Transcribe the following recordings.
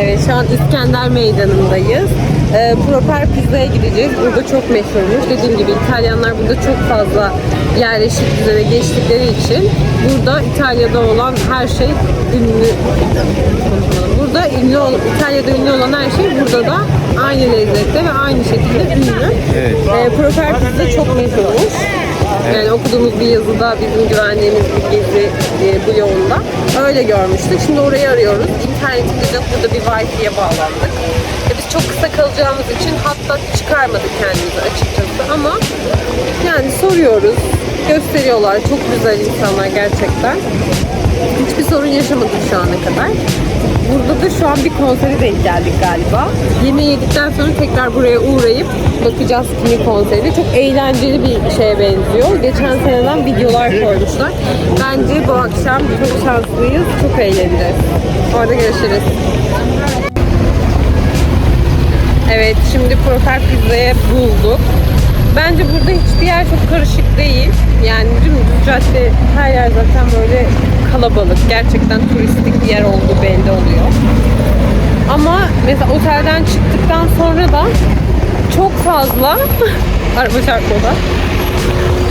Evet şu an İskender Meydanı'ndayız. Ee, Proper Pizza'ya gideceğiz. Burada çok meşhurmuş. Dediğim gibi İtalyanlar burada çok fazla yerleşik düzene geçtikleri için burada İtalya'da olan her şey ünlü. Burada ünlü İtalya'da ünlü olan her şey burada da aynı lezzette ve aynı şekilde ünlü. Evet. Ee, Proper Pizza çok meşhurmuş. Yani okuduğumuz bir yazıda bizim güvendiğimiz bir gezi e, bloğunda öyle görmüştük. Şimdi orayı arıyoruz. İnternetimizde burada bir Wi-Fi'ye bağlandık. E, biz çok kısa kalacağımız için hatta çıkarmadık kendimizi açıkçası ama yani soruyoruz. Gösteriyorlar. Çok güzel insanlar gerçekten. Hiçbir sorun yaşamadık şu ana kadar. Burada da şu an bir konsere denk geldik galiba. Yemeği yedikten sonra tekrar buraya uğrayıp bakacağız kimin konseri. Çok eğlenceli bir şeye benziyor. Geçen seneden videolar koymuşlar. Bence bu akşam çok şanslıyız. Çok eğleneceğiz. Orada görüşürüz. Evet şimdi Profer Pizza'ya bulduk. Bence burada hiçbir yer çok karışık değil. Yani dümdüz cadde her yer zaten böyle kalabalık. Gerçekten turistik bir yer olduğu belli oluyor. Ama mesela otelden çıktıktan sonra da çok fazla araba çarpmadan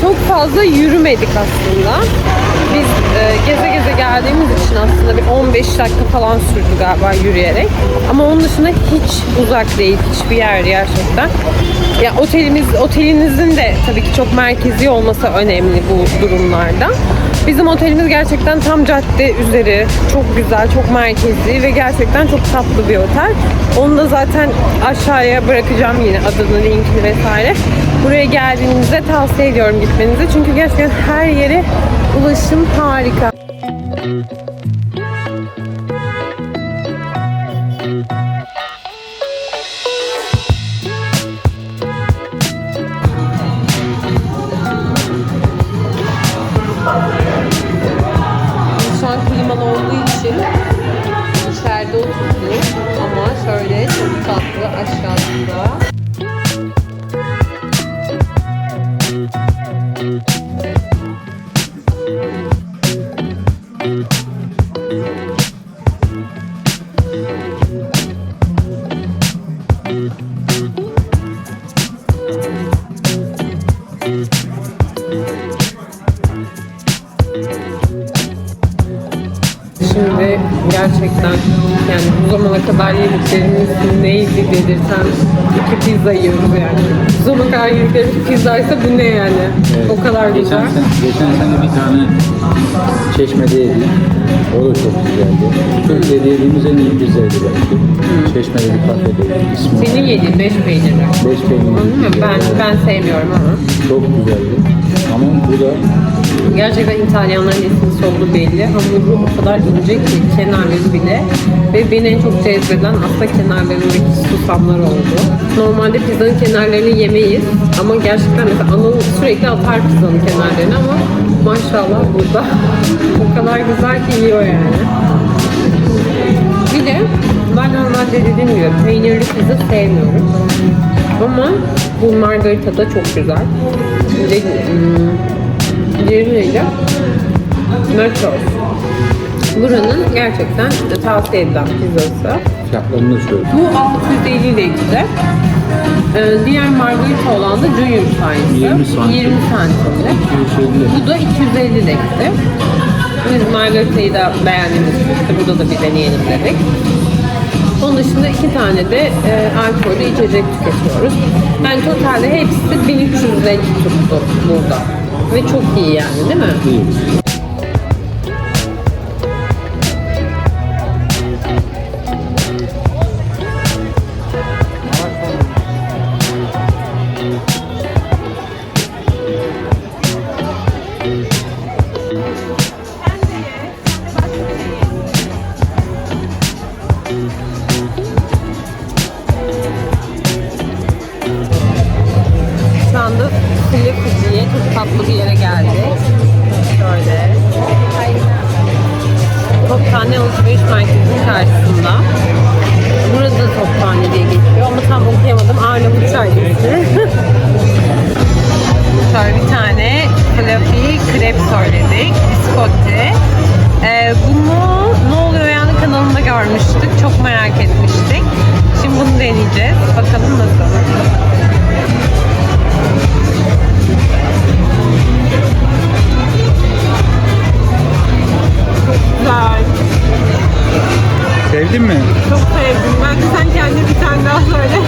çok fazla yürümedik aslında. Biz e, geze geze geldiğimiz için aslında bir 15 dakika falan sürdü galiba yürüyerek. Ama onun dışında hiç uzak değil hiçbir yer gerçekten. Ya otelimiz otelinizin de tabii ki çok merkezi olması önemli bu durumlarda. Bizim otelimiz gerçekten tam cadde üzeri, çok güzel, çok merkezi ve gerçekten çok tatlı bir otel. Onu da zaten aşağıya bırakacağım yine adını, linkini vesaire. Buraya geldiğinizde tavsiye ediyorum gitmenizi. Çünkü gerçekten her yere ulaşım harika. Pizza yiyoruz yani. Bu zamana kadar yediklerimiz pizzaysa bu ne yani? Evet. O kadar geçen güzel. Sene, geçen sene bir tane çeşmede yedik. O da çok güzeldi. Türkiye'de yediğimiz en iyi pizzaydı belki. Çeşmede bir kafede. İsmi Senin yediğin beş peynirli. Beş peynirli. Anladın mı? Ben, ben sevmiyorum ama. Çok güzeldi. Ama bu da Gerçekten İtalyanların esintisi olduğu belli. Hamuru o kadar ince ki kenarları bile. Ve beni en çok cezbeden aslında kenarlarındaki susamlar oldu. Normalde pizzanın kenarlarını yemeyiz. Ama gerçekten mesela Anıl sürekli atar pizzanın kenarlarını ama maşallah burada o kadar güzel ki yiyor yani. Bir de ben normalde dediğim gibi peynirli pizza sevmiyorum. Ama bu margarita da çok güzel. De, hmm, Diğeri neydi? Nachos. Buranın gerçekten tavsiye edilen pizzası. fiyatlarını söyledi. Bu 650 lekti. Ee, diğer margarita olan da Junior size. 20 santim. 20 santimlik. 250. Bu da 250 lekti. Biz margaritayı da beğendiğimiz için işte burada da bir deneyelim dedik. Onun dışında iki tane de e, alkollü içecek tüketiyoruz. Yani totalde hepsi 1350 tuttu burada. Ve çok iyi yani değil mi? İyi. Şöyle bir tane fluffy krep söyledik. Biscotti. Ee, bunu ne oluyor yani kanalında görmüştük. Çok merak etmiştik. Şimdi bunu deneyeceğiz. Bakalım nasıl. Çok güzel. Sevdin mi? Çok sevdim. Ben de sen kendine bir tane daha söyle.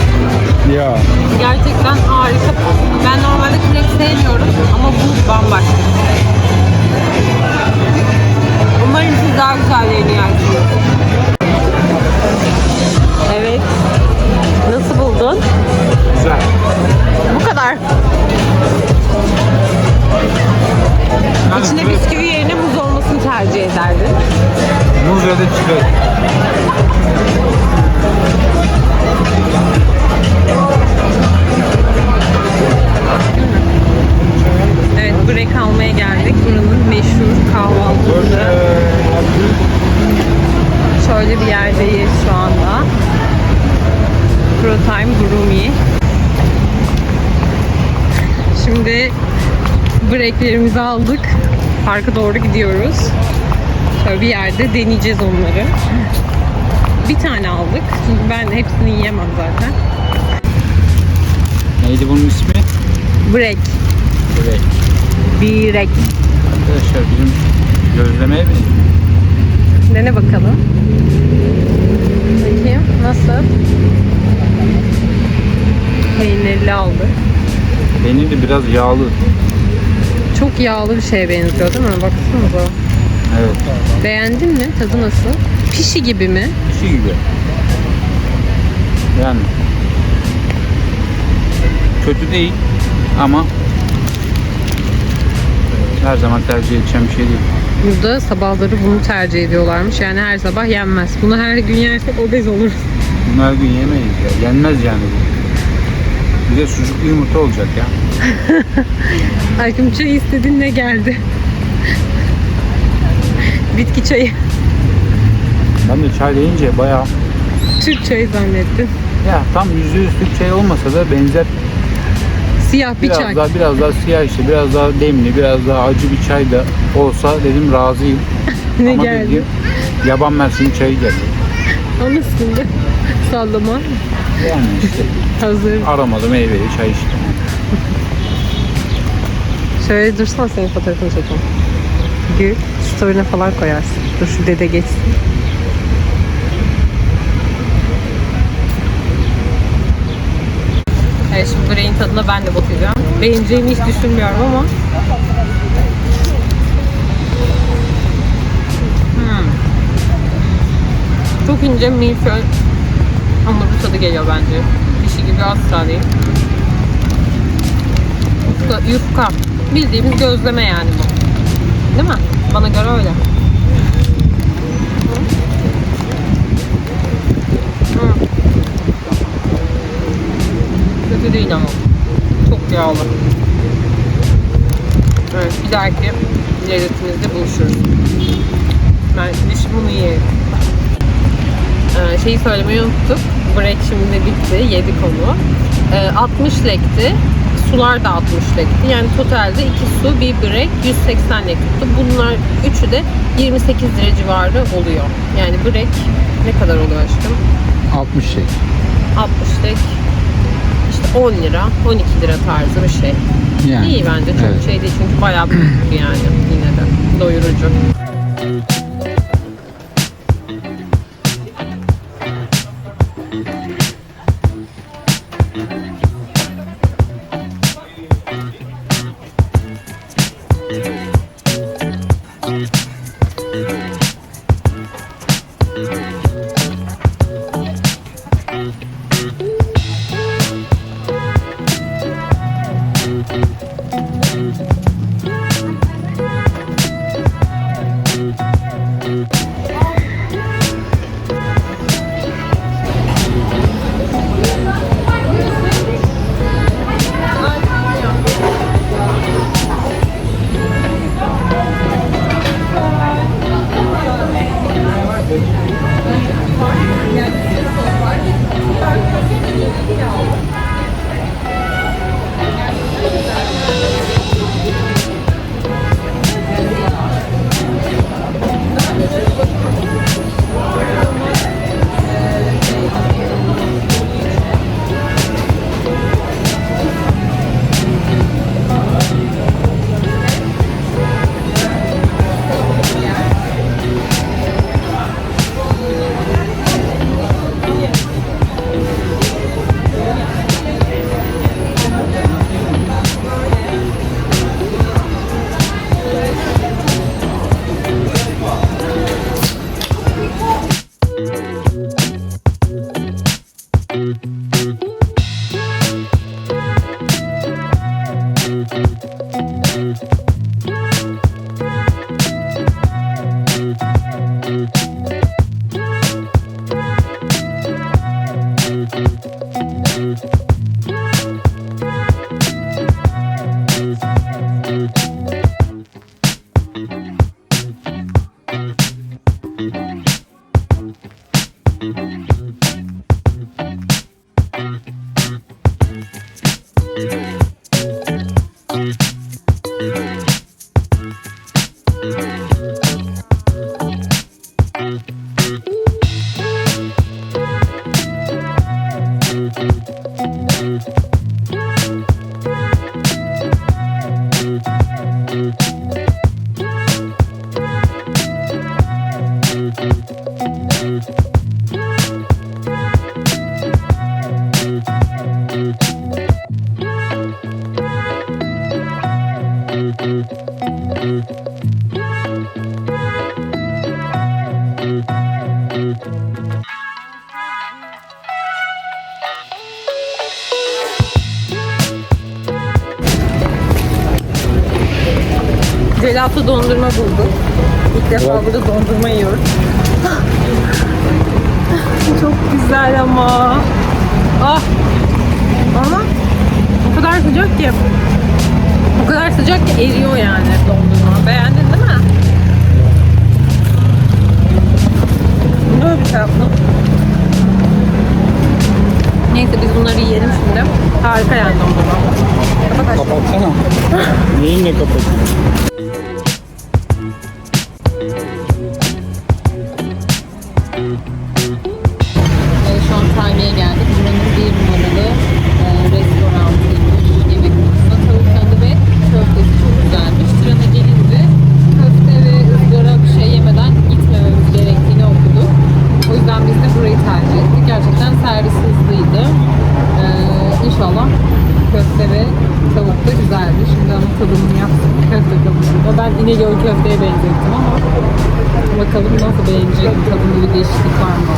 Ya. Gerçekten harika. Ben normalde krep sevmiyorum ama bu bambaşka. bir şey. Umarım siz daha güzellerini yersiniz. Evet. Nasıl buldun? Güzel. Bu kadar. İçinde bisküvi yerine muz olmasını tercih ederdin. Da çilek. Evet, break almaya geldik. Buranın meşhur kahvaltısı. Şöyle bir yerdeyiz şu anda. Protime Brumi. Şimdi breaklerimizi aldık. Parka doğru gidiyoruz. Şöyle bir yerde deneyeceğiz onları. Bir tane aldık. Çünkü ben hepsini yiyemem zaten. Neydi bunun ismi? Break. Break. Arkadaşlar bizim gözlemeye mi? Dene bakalım. Bakayım nasıl? Peynirli aldık. Peynir de biraz yağlı. Çok yağlı bir şeye benziyor değil mi? Baksanıza. Evet. Beğendin mi? Tadı nasıl? Pişi gibi mi? Şey gibi. Yani kötü değil ama her zaman tercih edeceğim bir şey değil. Burada sabahları bunu tercih ediyorlarmış. Yani her sabah yenmez. Bunu her gün yersek obez olur. Bunlar gün yemeyiz ya. Yenmez yani bu. Bir de sucuklu yumurta olacak ya. Aşkım çay istedin ne geldi? Bitki çayı. Ben de çay deyince bayağı Türk çayı zannettin. ya tam yüzde yüz Türk çayı olmasa da benzer Siyah bir biraz çay. daha biraz daha siyah işte biraz daha demli biraz daha acı bir çay da olsa dedim razıyım. Ne Ama geldi? bildiğin yaban mersini çayı geldi. Anasını sallama. Yani işte Hazır. aromalı meyveli çay işte. Şöyle dursan senin fotoğrafını çekeyim. Gül. Story'ne falan koyarsın. Dur şu dede geçsin. Evet şimdi böreğin tadına ben de bakacağım. Beğeneceğimi hiç düşünmüyorum ama. Hmm. Çok ince milföy hamurlu tadı geliyor bence. Dişi gibi asla değil. Yufka, yufka. Bildiğimiz gözleme yani bu. Değil mi? Bana göre öyle. Kötü değil ama. Çok yağlı. Evet, bir dahaki lezzetimizde buluşuruz. Ben şimdi bunu yiyelim. Ee, şeyi söylemeyi unuttuk. Break şimdi bitti. Yedik onu. Ee, 60 lekti. Sular da 60 lekti. Yani totalde 2 su, bir break 180 lek tuttu. Bunlar üçü de 28 lira civarı oluyor. Yani break ne kadar oluyor aşkım? 60 şey. 60 lek işte 10 lira, 12 lira tarzı bir şey. Yani. İyi bence çok Evet. şey değil çünkü bayağı büyük yani yine de doyurucu. Bye. Burada dondurma yiyoruz. Çok güzel ama. Ah. Ama o kadar sıcak ki. O kadar sıcak ki eriyor yani dondurma. Beğendin değil mi? Böyle bir şey yaptım. Neyse biz bunları yiyelim şimdi. Harika yani dondurma. Kapatsana. Neyinle kapatıyorsun? Burayı tercih ettik. Gerçekten servis hızlıydı. Ee, inşallah köfte ve tavuk da güzeldi. Şimdi onun tadımını yaptık. Köfte tavukunda. Ben İnegöl köfteye benzettim ama bakalım nasıl beğenecek. Tadında bir değişiklik var mı?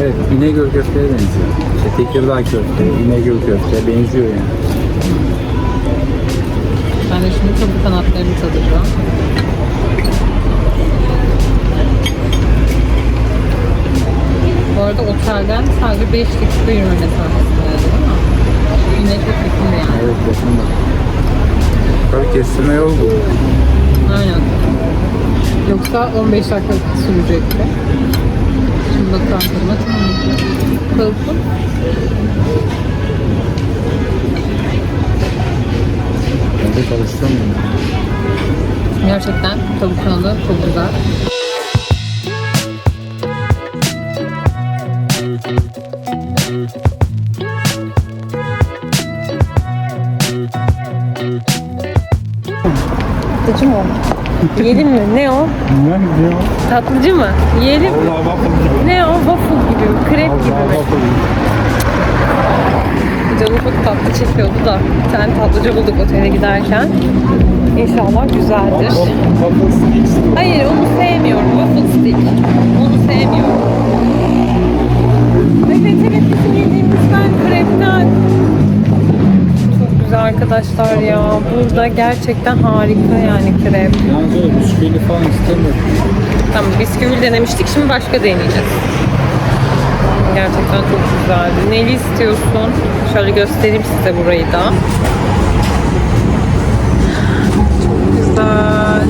Evet, İnegöl köfteye benziyor. İşte Tekirdağ köfte, İnegöl köfte benziyor yani. Ben de şimdi tavuk kanatlarını tadacağım. Arada otelden sadece 5 dakika yürüme mesafesindeydi değil mi? Yine çok yakın yani. Evet, yakında. Tabii kestirme yol bu. Aynen. Yoksa 15 dakika sürecekti. Şimdi bakalım tadına. Tavuklu. Ben de karıştırmıyorum. Gerçekten tavuk kanadı çok güzel. Tatlıcı mı o? Yiyelim mi? Ne o? Ne? Ne o? Tatlıcı mı? Yiyelim mi? Waffle gibi. Ne o? Waffle gibi, krep gibi mi? waffle gibi. Canım çok tatlı çekiyordu da bir tane tatlıcı bulduk otele giderken. İnşallah güzeldir. Waffle sticks. Hayır onu sevmiyorum. Waffle stick. Onu sevmiyorum. Evet evet bizim yediğimiz ben krepten. Çok güzel arkadaşlar ya. Burada gerçekten harika yani krep. Yalnız öyle bisküvili falan istemiyorum. Tamam bisküvili denemiştik şimdi başka deneyeceğiz. Gerçekten çok güzeldi. Neli istiyorsun? Şöyle göstereyim size burayı da. Çok güzel.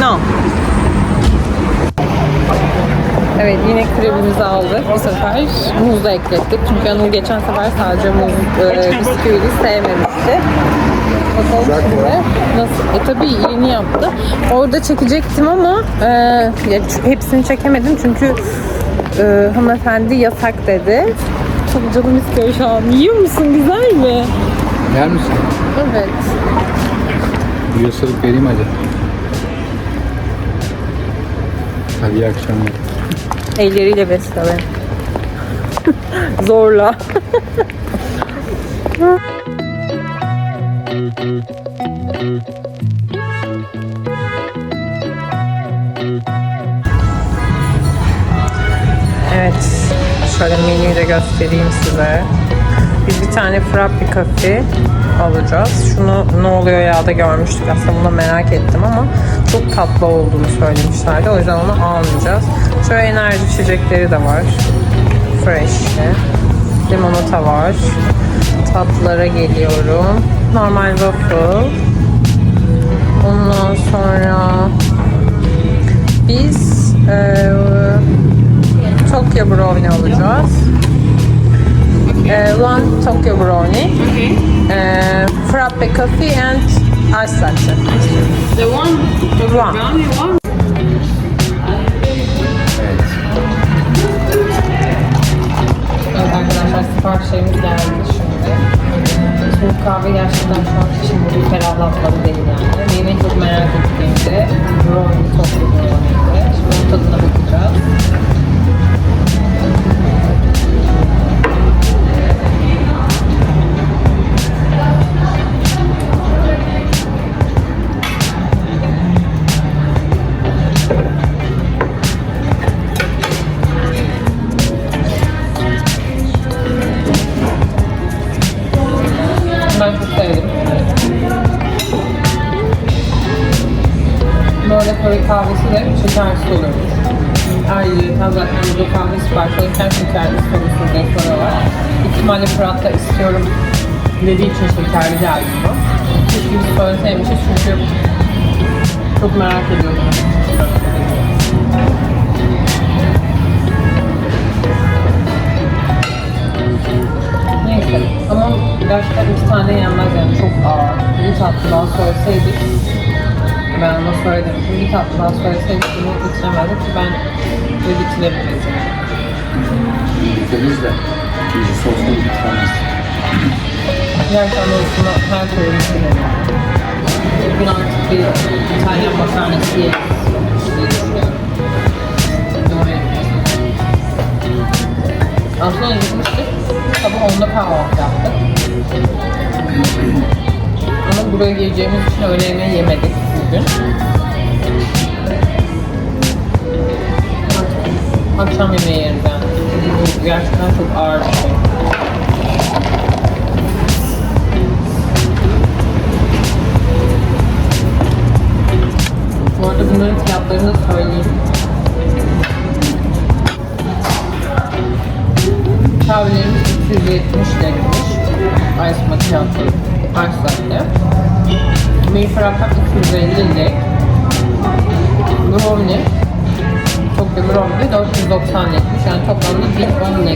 No. Evet yine krebimizi aldık bu sefer. Muz da eklettik. Çünkü Anıl geçen sefer sadece muz e, bisküvili sevmemişti. Bakalım Güzel şimdi ya. nasıl? E tabii yeni yaptı. Orada çekecektim ama e, ya hepsini çekemedim çünkü e, hanımefendi yasak dedi. Çok canım istiyor şu an. Yiyor musun? Güzel mi? Yer misin? Evet. Bir ısırık vereyim hadi. Hadi iyi akşamlar. Elleriyle besle beni. Zorla. Evet, şöyle menüyü de göstereyim size. Biz bir tane Frappe Cafe alacağız. Şunu ne oluyor ya da görmüştük. Aslında bunu merak ettim ama çok tatlı olduğunu söylemişlerdi. O yüzden onu almayacağız. Şöyle enerji içecekleri de var. Fresh'li. Limonata var. Tatlılara geliyorum. Normal waffle. Ondan sonra biz eee Tokyo Brownie alacağız. Eee, one Tokyo Brownie. Eee, frappe coffee and ice latte. The one, the One. brownie one. Evet. Arkadaşlar siparişlerimiz geldi şimdi. Soğuk kahve gerçekten şu an için bir ferahlatmadı değil yani. Benim en çok merak ettiğim de brownie, Tokyo Brownie'ydi. Şimdi onun tadına bakacağız. Böyle köy kahvesi de şekersiz oluyormuş. Ayrıca zaten burada kahve sipariş alırken şekerli sorusuz diye soruyorlar. İhtimalle Fırat da istiyorum dediği için şekerli geldi bu. Keşke biz söyleseymişiz çünkü çok merak ediyorum. Neyse ama gerçekten iki tane yenmez yani çok ağır. Bir tatlıdan söyleseydik ben ona söyledim. Bir tatlıdan söyleseydik bunu bitiremezdik ki ben ve bitirebiliriz yani. Ülkemiz de soslu bir tanesi. Gerçekten dostuma her türlü bitiremiyorum. Bugün artık bir İtalyan makarnası yeriz Aslında gitmiştik. Sabah 10'da kahvaltı yaptık. Ama buraya geleceğimiz için öğle yemeği yemedik bugün. Akşam yemeği. Bu gerçekten çok ağır bir şey. Bu arada bunların fiyatlarını söyleyeyim. Kahvelerimiz 270 liraymış. Ice macchiato, ice latte. Milfrapat 250 lira. Brownie, Tokyo Brownie 490 liraymış. Yani toplamda 1010 lira.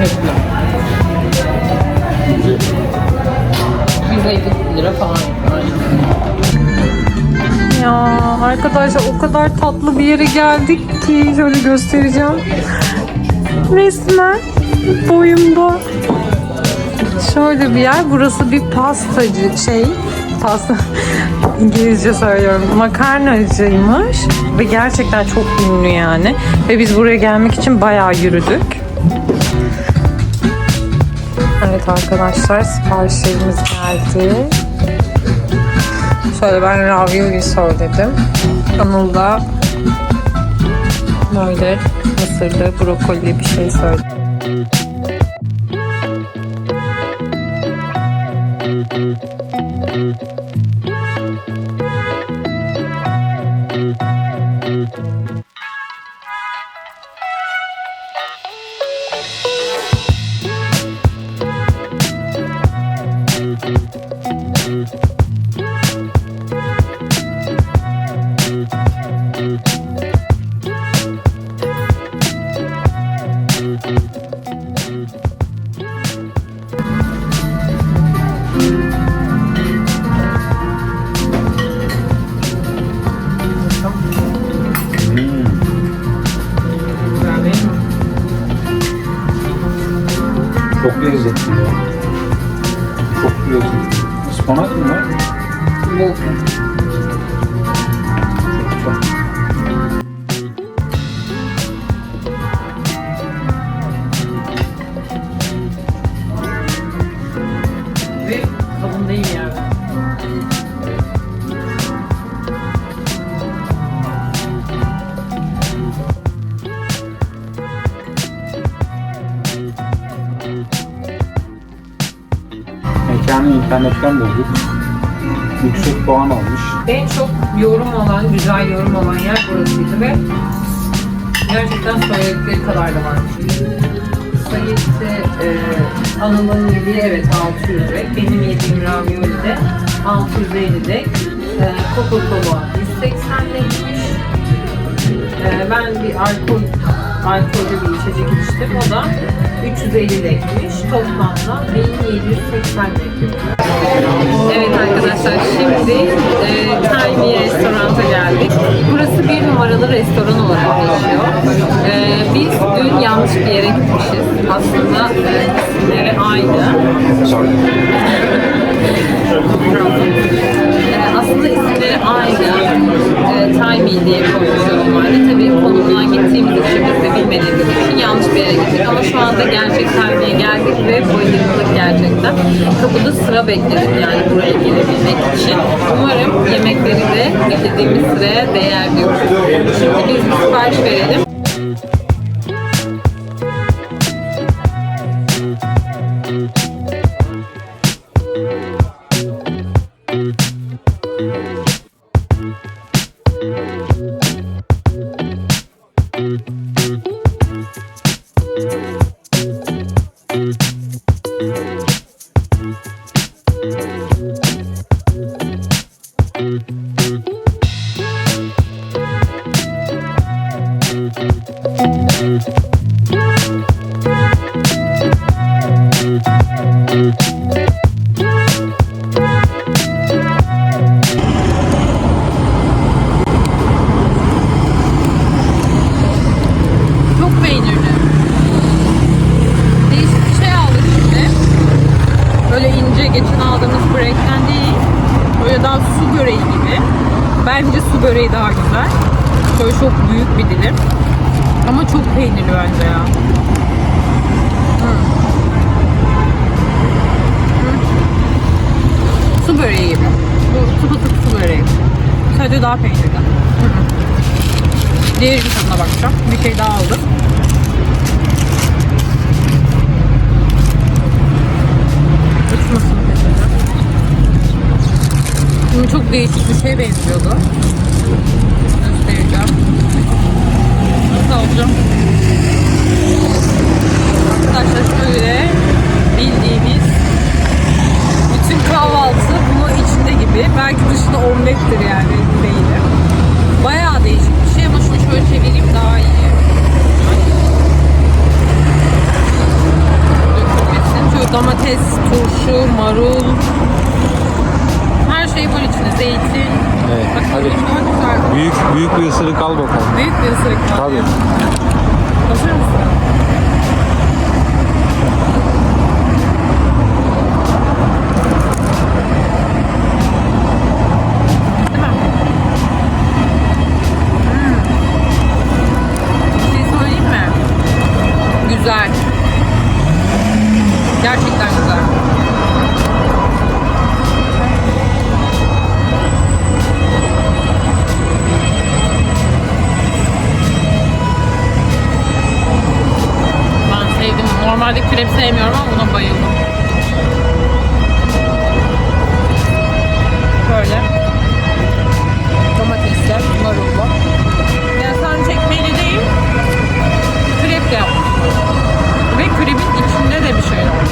Yapıyor. Güzel. 150 lira falan. Ya arkadaşlar o kadar tatlı bir yere geldik ki şöyle göstereceğim. Resmen boyumda. Şöyle bir yer. Burası bir pastacı şey pasta İngilizce söylüyorum. Makarnacıymış ve gerçekten çok ünlü yani. Ve biz buraya gelmek için bayağı yürüdük. Evet arkadaşlar siparişlerimiz geldi. Şöyle ben ravioli söyledim. Anıl da böyle mısırlı, brokoli bir şey söyledi. Güzel internetten bulduk. Yüksek puan almış. En çok yorum alan, güzel yorum alan yer burasıydı ve gerçekten söyledikleri kadar da varmış. Sayısı e, Anıl'ın yediği evet 600 dek, benim yediğim ravioli de 650 dek, e, Coca-Cola 180 dekmiş. E, ben bir alkol, alkollü bir içecek içtim, o da 350 dekmiş. Toplamda 1780 dekmiş. Evet arkadaşlar şimdi e, Tiny Restorant'a geldik. Burası bir numaralı restoran olarak geçiyor. E, biz dün yanlış bir yere gitmişiz. Aslında e, isimleri aynı. Aslında isimleri aynı. E, Tiny diye koymuş normalde. Tabii konumdan gittiğimiz için biz de bilmediğimiz için yanlış bir yere gittik. Ama şu anda gerçek Tiny'ye geldik ve bayıldık gerçekten. Kapıda sıra bekledik yani buraya gelebilmek için. Umarım yemekleri de beklediğimiz sıraya değer diyoruz. Şimdi biz sipariş verelim. Gibi. Bence su böreği daha güzel. Şöyle çok büyük bir dilim. Ama çok peynirli bence ya. Su böreği gibi. Bu tıpı su böreği. Sadece daha peynirli. Hı hı. Diğerinin tadına bakacağım. Bir şey daha aldım. Şimdi çok değişik bir şeye benziyordu. Göstereceğim. Nasıl alacağım? Arkadaşlar şöyle bildiğimiz bütün kahvaltı bunun içinde gibi. Belki dışında omlettir yani değilim. Bayağı değişik bir şey ama şunu şöyle çevireyim daha iyi. Dökülmesin. Şöyle domates, turşu, marul. Her şey var içinde. Zeytin. Evet, Bak hadi. daha güzel. Büyük bir ısırık al bakalım. Büyük bir ısırık. Tabii. Hazır mısın? Normalde krep sevmiyorum ama buna bayıldım. Böyle. Domatesler, marulla. Yani sadece çekmeli değil, krep de yapmış. Ve krepin içinde de bir şey var.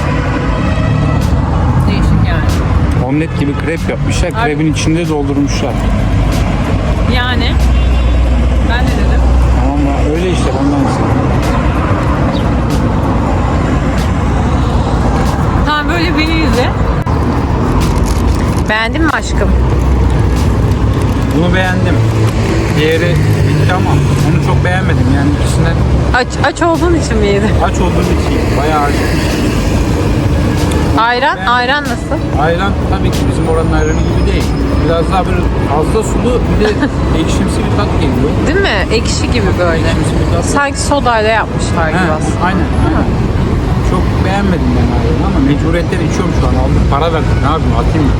Değişik yani. Omlet gibi krep yapmışlar. Krebin içinde doldurmuşlar. Yani ben de dedim. Ama öyle işte ondan istedim. Tamam böyle beni izle. Beğendin mi aşkım? Bunu beğendim. Diğeri bitti ama onu çok beğenmedim. Yani ikisinden Aç, aç olduğun için mi yedin? aç olduğum için bayağı acıkmış. Ayran, ayran nasıl? Ayran tabii ki bizim oranın ayranı gibi değil. Biraz daha böyle fazla sulu bir de ekşimsi bir tat geliyor. Değil mi? Ekşi gibi böyle. Ekşimsi bir tat. Sanki sodayla yapmışlar gibi aslında. aynen, aynen. Çok beğenmedim ben ayranı ama mecburiyetten içiyorum şu an. Aldım para verdim. Ne yapayım atayım mı?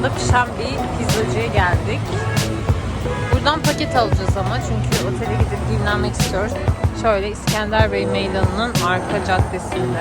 fırında pişen bir pizzacıya geldik. Buradan paket alacağız ama çünkü otele gidip dinlenmek istiyoruz. Şöyle İskender Bey Meydanı'nın arka caddesinde.